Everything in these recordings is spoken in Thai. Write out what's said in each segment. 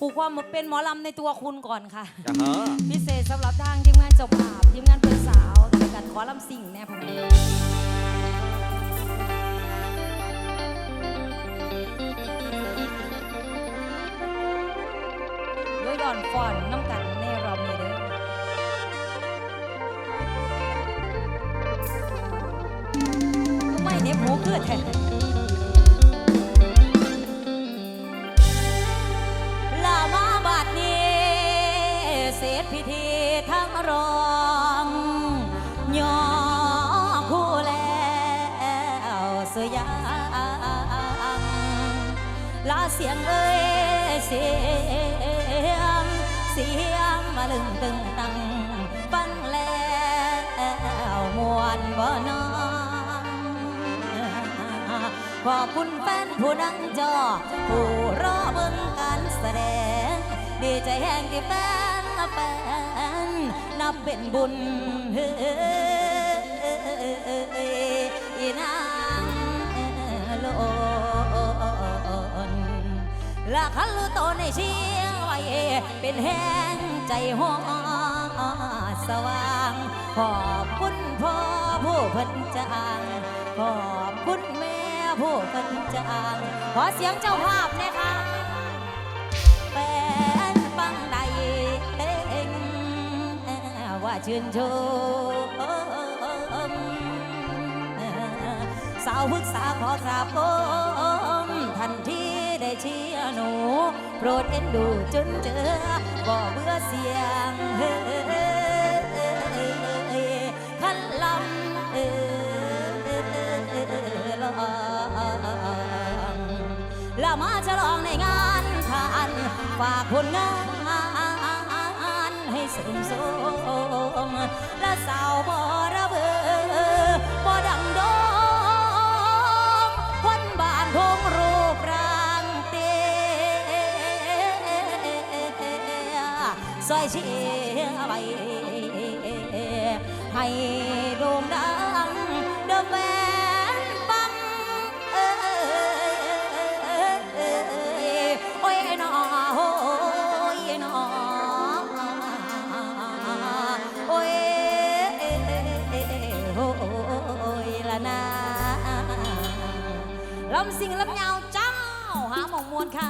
ปลูกความเป็นหมอลำในตัวคุณก่อนค่ะจะเหรอพิเศษสำหรับทางทีมงานเจ้าภาพทีมงานเพื่อนสาวในการขอลำสิ่งแน่พะนันด้วยดอนฟอนน้ำกันในรอบนี้เด้อไม่เนี่ยหมูคือแท้ล ลาเสียงเอ้ยเสียง เสียงมาลึงตึงตังฟังแล้วมวนบ่นอนขอบคุณแฟนผู้นั่งจอ ผู้รอเบิ่งการแสดง ดีใจแห่งที่แฟนแฟนนับเป็นบุญเฮอีนางโล ละคันโตในเชียงไว้เป็นแห้งใจห้องสว่าง ขอบคุณพ่อผู้พิ่นจางขอบคุณแม่ผู้พิ่นจางขอเสียงเจ้าภาพนะคะแฟนฟังใดเองว่าชื่นชมสาวพึกษาขอกราบผมทันที ได้เชียร์หนู โปรดเอ็นดูจนเจอบ่เบื่อเสียงเฮ้ยขันลำเออลองและมาฉลองในงานทานฝากผลงานให้สมสมและสาวบ่ระเบือบ่ดังโด ซอยเชียร์ไว้ให้โด่งดังเดิมแฟนฟังเอ้ยโอ้ยนอโอ้ยนอโอ้ยโอ้ยละนาลำสิงลำยาวเจ้าหาหมองมวลค่ะ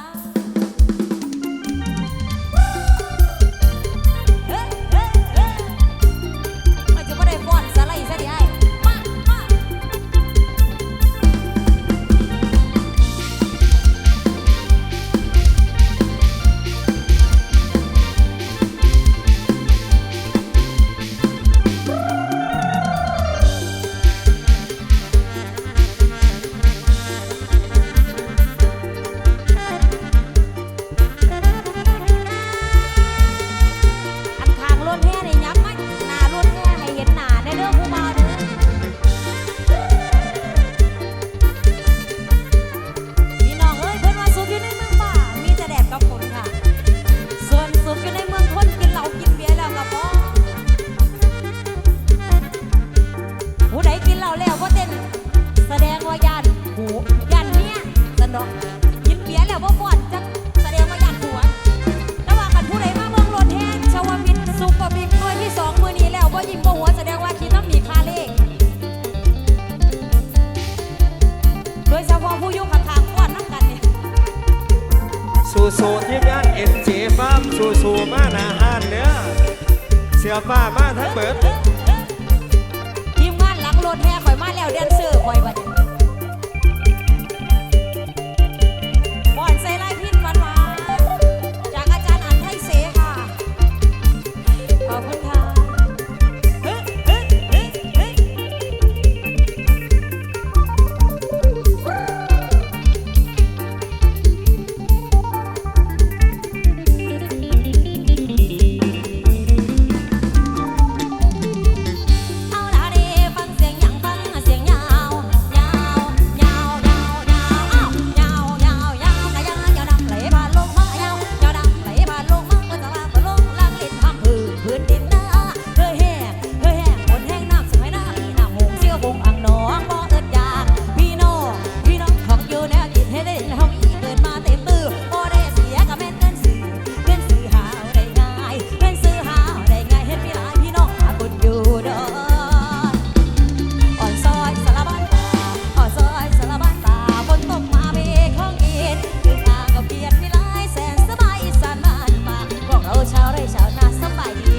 位小娜三百一。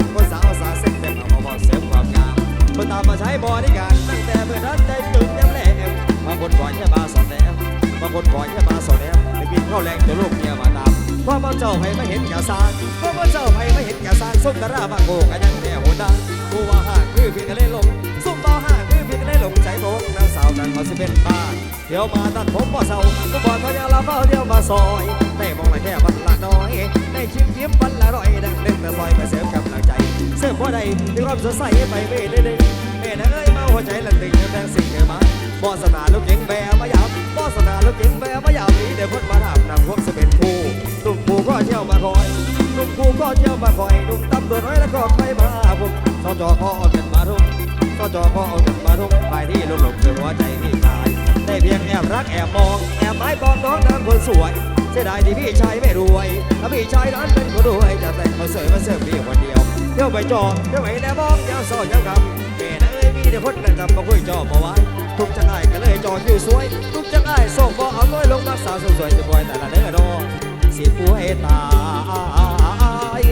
นุ่มคนสาวสาวเส้นเต็มเอามาบอกเสริมความงามคนตามมาใช้บริการตั้งแต่เมื่อนั้นใจตื่นย้ำแหลมบางคนปล่อยแค่มาสอนแนมบางคนปล่อยแค่มาสอนแนมไปกินข้าวแรงจะลูกเมียมาตามความเอาเจ้าให้ไม่เห็นแก่สร้างความเอาเจ้าให้ไม่เห็นแก่สางส้มกระราบางโกกันยังแน่หัวดากูว่าห่างคือพียงกันเล่ลงส้มเบาห่างคือพียงกันเล่ลงใจโบกนางสาวกันมาสิเป็นบ้าเดี๋ยวมาตัดผมบ่เศร้าก็บอกเขาอย่าละเฝ้าเดี๋ยวมาซอยได้มองละแค่วันละน้อย ได้ชิมยิ้มวันละร้อยดังเล่นแต่อยมาเสริมกำลังใจ เสริมว่าใดมีความสดใสไปไม่ได้เลยแม่นางเอ้ยมาหัวใจละตึงแดงสิ่งเกิดมาบอสนาลูกเก่งแบมายามบอสนาลูกเก่งแบมายามนี้เดี๋ยวพ้นมาถามนางพวกสเป็นผู้ลุงผู้ก็เที่ยวมาคอยลุงผู้ก็เที่ยวมาคอยลุงตำรวจน้อยแล้วก็ใครมาผมสจก็เอาเงินมาทุ่มสจก็เอาเงินมาทุ่มไปที่ลุงหลงคือหัวใจที่ตายได้เพียงแอบรักแอบมองแอบไม้ปองน้องนางคนสวย เสียดายที่พี่ชายไม่รวยถ้าพี่ชายนั้นเป็นคนรวยจะแต่งเขาเสยมาเสิร์ฟพี่คนเดียวเที่ยวไปจอเที่ยวไปแนมองยาวซอยยวกำแม่นะเอ้ยมีแต่คนนั่นกำมาคุยจอมาไว้ทุกจังไอ้ก็เลยจออยู่สวย ทุกจังไอ้ส่งบ่เอาน้อยลงรักษาสวยๆจะบอยแต่ละเด้อดอสิป่วยตาย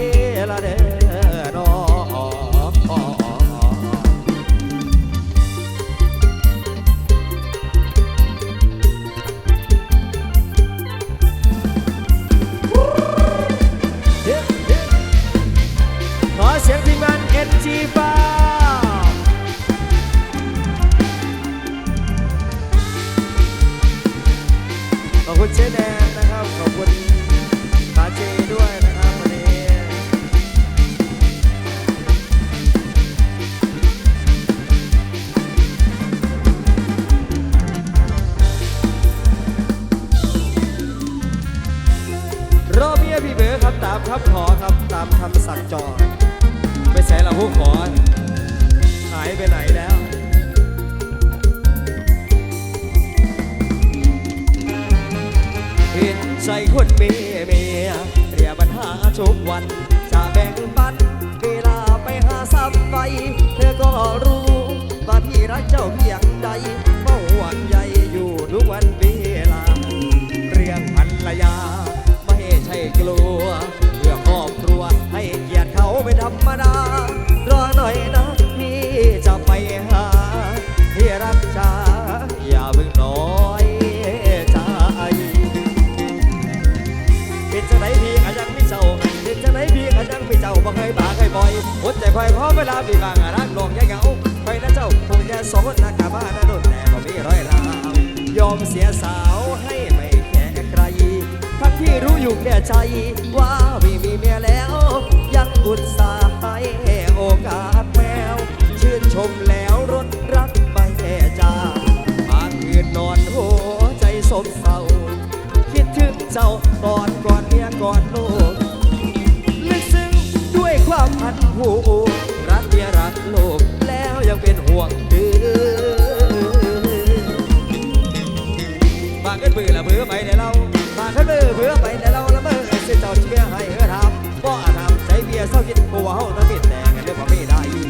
ละเด้อ ขอบคุณเชนแดนนะครับ ขอบคุณปาเจด้วยนะครับวันนี้รอบเมียพี่เบอครับตามคำขอครับตามคำสั่งจองไป ใส่ละผู้ขอหายไปไหนแล้วเห็นใจคนเมียเมียเรียปัญหาทุกวัน จะแบ่งปันเวลาไปหาซ้ำไป เธอก็รู้ว่าพี่รักเจ้าเพียงใด รรมดารอหน่อยนะพี่จะไปหาที่รักษาอย่าเพิ่งน้อยใจเป็นจังไหนพี่ก็ยังไม่เจ้าเป็นจังไหนพี่ก็ยังไม่เจ้าบ่เคยบาเคยบ่อยอดใจคอยขอเวลาพี่บางรักลงแย่เหงาไปนะเจ้าคงจะสนนักกาบ้านนะโดนแต่บ่มีร้อยลาวยอมเสียสาวให้ไม่แค่ใครทั้งที่รู้อยู่แก่ใจว่าพี่มีเมียแล้ว อุตส่าห์ให้โอกาสแมว ชื่นชมแล้วรถรักไม่แค่จาบางคืนนอนหัวใจสมเศร้า คิดถึงเจ้าตอนก่อนเมียก่อนลูกลึกซึ้งด้วยความพันผูกรักเมียรักลูกแล้วยังเป็นห่วงดื้อบางกันมือละมือไปในเราบางกันมือเพื่อไปในเรา เศร้าคิดกลัวเฮาตะบิดแดงกันเรื่องบ่ไม่ได้